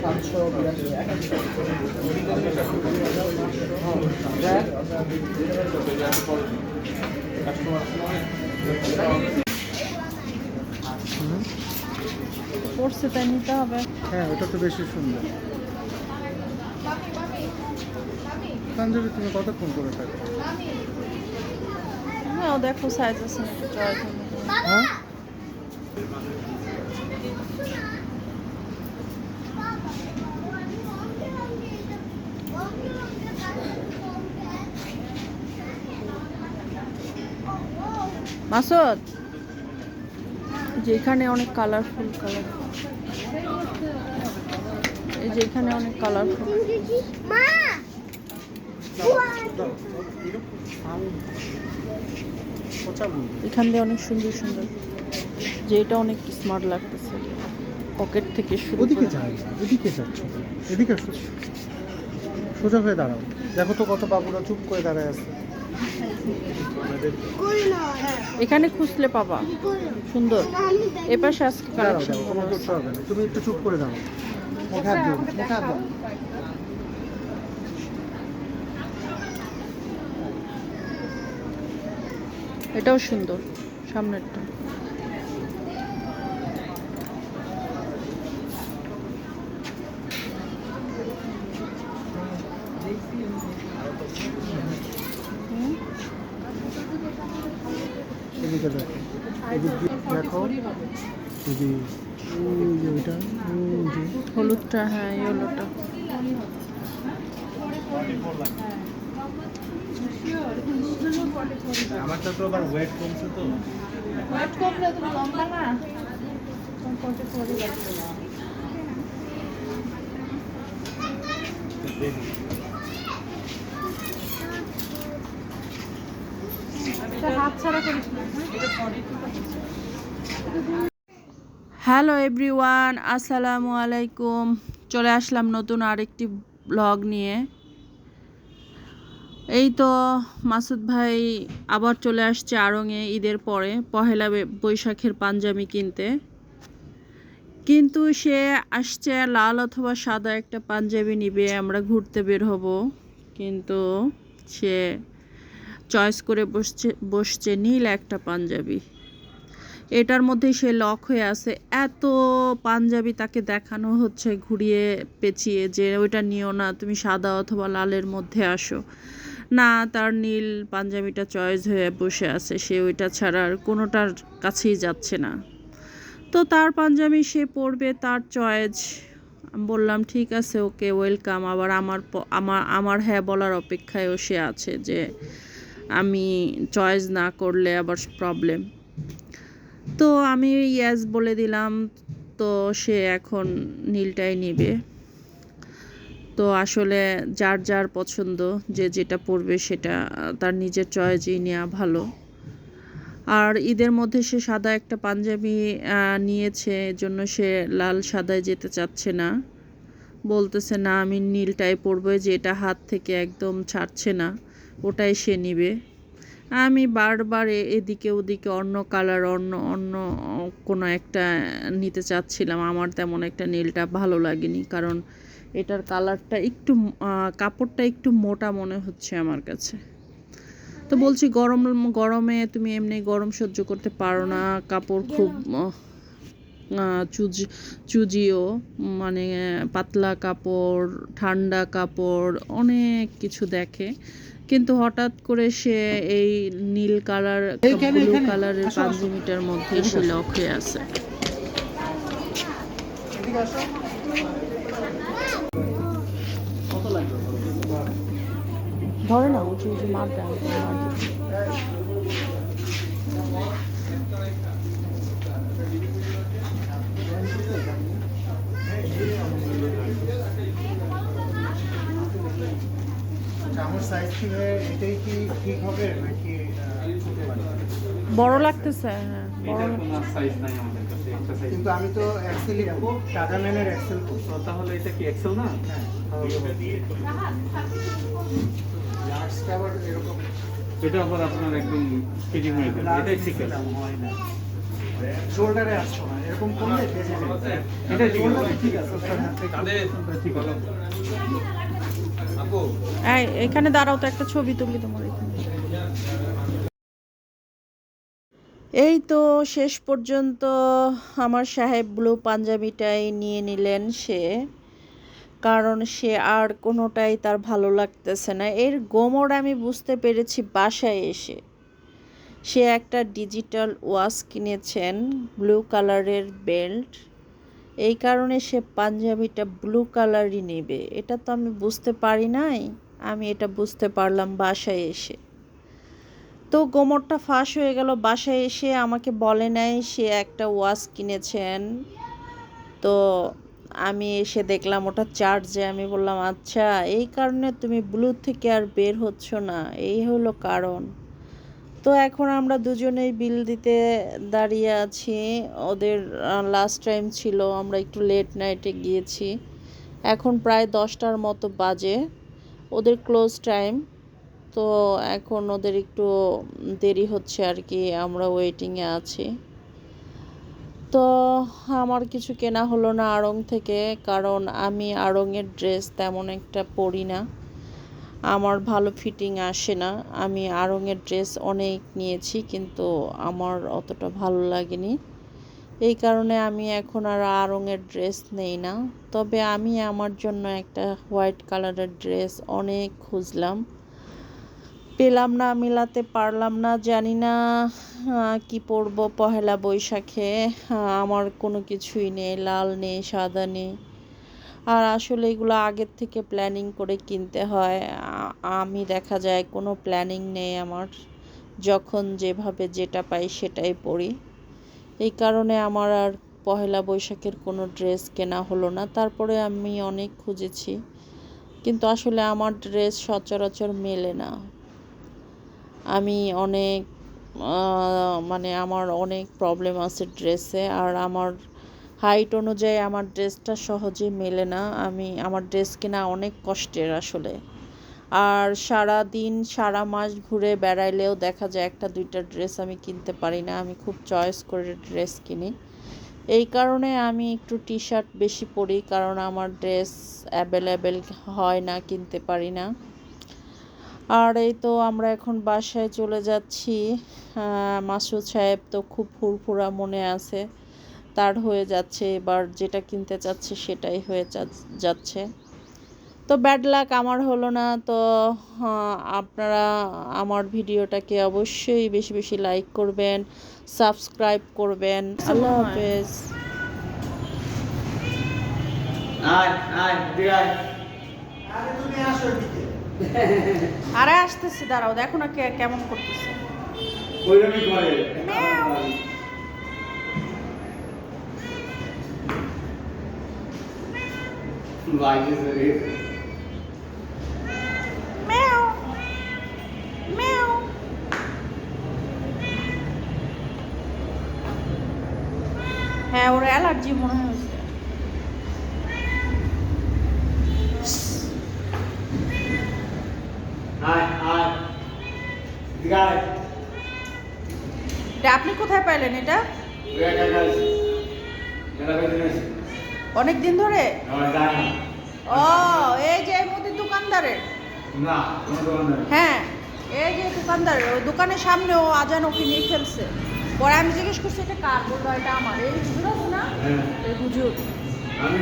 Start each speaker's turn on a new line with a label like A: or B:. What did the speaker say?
A: সাতশো বিরাশি
B: পড়ছে তাই নিতে হবে
A: হ্যাঁ ওটা তো বেশি সুন্দর। পাঞ্জাবি তুমি কতক্ষণ করে থাকো?
B: হ্যাঁ দেখো সাইজ আছে
A: হ্যাঁ?
B: মাসুদ? যে এখানে অনেক কালারফুল কালার এই যে এখানে অনেক কালারফুল এখান দিয়ে অনেক সুন্দর সুন্দর। যে এটা অনেক স্মার্ট লাগতেছে। পকেট থেকে শুরু
A: ওদিকে যাই এদিকে যাচ্ছ। এদিকে সোজা হয়ে দাঁড়াও। দেখো তো কত বাবুরা চুপ করে দাঁড়ায় আছে।
B: এখানে খুঁজলে পাবা। সুন্দর। এবার
A: শাস্তি
B: কালেকশন।
A: তুমি একটু চুপ করে দাও
B: এটাও সুন্দর সামনেরটা।
A: এদিকে দেখো। এদিক দেখো। যদি ওইটা
B: হলুদটা হ্যাঁ ইয়েলোটা
A: আমারটা তো আবার ওয়েট কমছে তো।
B: হ্যালো এভরিওয়ান, আসসালামু আলাইকুম। চলে আসলাম নতুন আরেকটি ব্লগ নিয়ে। এই তো মাসুদ ভাই আবার চলে আসছে আড়ংয়ে ঈদের পরে, পহেলা বৈশাখের পাঞ্জাবি কিনতে। কিন্তু সে আসছে লাল অথবা সাদা একটা পাঞ্জাবি নিবে, আমরা ঘুরতে বের হব। কিন্তু সে চয়েস করে বসছে বসছে নীল একটা পাঞ্জাবি। এটার মধ্যেই সে লক হয়ে আছে। এত পাঞ্জাবি তাকে দেখানো হচ্ছে ঘুরিয়ে পেঁচিয়ে যে ওইটা নিও না, তুমি সাদা অথবা লালের মধ্যে আসো। না, তার নীল পাঞ্জাবিটা চয়েস হয়ে বসে আছে। সে ওইটা ছাড়া আর কোনোটার কাছেই যাচ্ছে না। তো তার পাঞ্জাবি সে পরবে, তার চয়েস। বললাম, ঠিক আছে, ওকে, ওয়েলকাম। আবার আমার আমার আমার হ্যাঁ বলার অপেক্ষায়ও সে আছে যে আমি চয়েস না করলে আবার প্রবলেম তো আমি ইয়াস বলে দিলাম, তো সে এখন নীলটাই নিবে। তো আসলে যার যার পছন্দ, যে যেটা পরবে সেটা, তার নিজের চয়েসই নেওয়া ভালো। আর ঈদের মধ্যে সে সাদা একটা পাঞ্জাবি নিয়েছে জন্য সে লাল সাদায় যেতে চাচ্ছে না। বলতেছে, না, আমি নীলটাই পরবো যে এটা হাত থেকে একদম ছাড়ছে না। ওটাই সে নিবে। আমি বারবার এদিকে ওদিকে অন্য কালার অন্য অন্য কোনো একটা নিতে চাচ্ছিলাম। আমার তেমন একটা নীলটা ভালো লাগেনি, কারণ এটার কালারটা একটু কাপড়টা একটু মোটা মনে হচ্ছে আমার কাছে। তো বলছি, গরম, গরমে তুমি এমনি গরম সহ্য করতে পারো না, কাপড় খুব চুজ, চুজিও মানে পাতলা কাপড়, ঠান্ডা কাপড়, অনেক কিছু দেখে। কিন্তু হঠাৎ করে সে এই নীল কালার ব্লু। কালারের
A: পাঁচ
B: মিটার মধ্যে সে লক হয়ে আছে।
A: এদিকে আসো। কত লাগবে
B: ধরে না উঁচু উঁচু মারবে আমাকে, মারবে।
A: আমার সাইজ থেকে এটাই কি ঠিক হবে নাকি আহ, ছোট লাগবে
B: বড় লাগতেছে হ্যাঁ বড়
C: এটার
B: লাগ-
C: কোনো সাইজ নাই আমাদের কাছে একটা সাইজ
A: কিন্তু আমি তো এক্সেলই নেব টাটা ম্যানের এক্সেল করছি
C: তাহলে এটা কি এক্সেল না?
A: হ্যাঁ। লার্জটা আবার এরকম।
C: এটা আবার আপনার একদম ফিটিং হয়ে যাবে। এটাই ঠিক আছে।
A: হয় না। শোল্ডারে আসছো না এরকম করলে
C: এটা ঠিক আছে।
A: ঠিক আছে
B: এখানে দাঁড়াও তো, একটা ছবি তুলি তোমার এই তো শেষ পর্যন্ত আমার সাহেব ব্লু পাঞ্জাবিটাই নিয়ে নিলেন সে, কারণ সে আর কোনোটাই তার ভালো লাগতেছে না। এর গোমর আমি বুঝতে পেরেছি বাসায় এসে। সে একটা ডিজিটাল ওয়াচ কিনেছেন, ব্লু কালারের বেল্ট। এই কারণে সে পাঞ্জাবিটা ব্লু কালারই নেবে। এটা তো আমি বুঝতে পারি নাই। আমি এটা বুঝতে পারলাম বাসায় এসে। তো গোমরটা ফাঁস হয়ে গেল বাসায় এসে। আমাকে বলে নাই, সে একটা ওয়াচ কিনেছেন। তো আমি এসে দেখলাম ওটা চার্জে আমি বললাম আচ্ছা এই কারণে তুমি ব্লু থেকে আর বের হচ্ছ না। এই হলো কারণ। তো এখন আমরা দুজনেই বিল দিতে দাঁড়িয়ে আছি। ওদের লাস্ট টাইম ছিল, আমরা একটু লেট নাইটে গিয়েছি। এখন প্রায় দশটার মতো বাজে। ওদের ক্লোজ টাইম তো এখন ওদের একটু দেরি হচ্ছে আর কি, আমরা ওয়েটিংয়ে আছি। তো আমার কিছু কেনা হলো না আড়ং থেকে, কারণ আমি আড়ংয়ের ড্রেস তেমন একটা পরি না। আমার ভালো ফিটিং আসে না। আমি আড়ংয়ের ড্রেস অনেক নিয়েছি, কিন্তু আমার অতটা ভালো লাগেনি। এই কারণে আমি এখন আর আড়ংয়ের ড্রেস নেই না। তবে আমি আমার জন্য একটা হোয়াইট কালারের ড্রেস অনেক খুঁজলাম। পেলাম না, মিলাতে পারলাম না, জানি না কি পরবো পহেলা বৈশাখে। আমার কোনো কিছুই নেই, লাল নেই, সাদা নেই। আর আসলে এগুলো আগের থেকে প্ল্যানিং করে কিনতে হয়। আমি দেখা যায় কোনো প্ল্যানিং নেই আমার। যখন যেভাবে যেটা পাই সেটাই পরি এই কারণে আমার আর পহেলা বৈশাখের কোনো ড্রেস কেনা হলো না। তারপরে আমি অনেক খুঁজেছি। কিন্তু আসলে আমার ড্রেস সচরাচর মেলে না। আমি অনেক মানে আমার অনেক প্রবলেম আছে ড্রেসে আর আমার হাইট অনুযায়ী আমার ড্রেসটা সহজে মেলে না। আমি, আমার ড্রেস কেনা অনেক কষ্টের আসলে। আর সারা দিন, সারা মাস ঘুরে বেড়াইলেও দেখা যায় একটা, দুইটা ড্রেস আমি কিনতে পারি না। আমি খুব চয়েস করে ড্রেস কিনি। এই কারণে আমি একটু টি শার্ট বেশি পরি, কারণ আমার ড্রেস অ্যাভেলেবেল হয় না, কিনতে পারি না। আর এই তো আমরা এখন বাসায় চলে যাচ্ছি। মাসুদ সাহেব তো খুব ফুরফুরা মনে আছে। তার হয়ে যাচ্ছে এবার যেটা কিনতে চাচ্ছে সেটাই হয়ে যা- যাচ্ছে। তো ব্যাড লাক আমার হলো না তো আপনারা আমার ভিডিওটাকে অবশ্যই বেশি বেশি লাইক করবেন সাবস্ক্রাইব করবেন। আল্লাহ হাফেজ।
A: আরে
B: আসতেছি দাঁড়াও দেখো না কেমন করতেছে।
C: বাইরে সরে
B: ম্যাও ম্যাও হ্যাঁ ওর অ্যালার্জি মনে হয়েছে। আপনি কোথায় পাইলেন এটা? অনেক দিন ধরে
C: আমার যায় না
B: ও এই যে মুদির দোকানদারের
C: না কোনো দোকান নেই
B: হ্যাঁ এই যে দোকানদার দোকানের সামনে ও আজান ওকে নিয়ে ফেলছে। পরে আমি জিজ্ঞেস করছি এটা কার বলল? এটা আমার? এই হুজুর আছে না?
C: হ্যাঁ।
B: এই হুজুর।
C: আমি।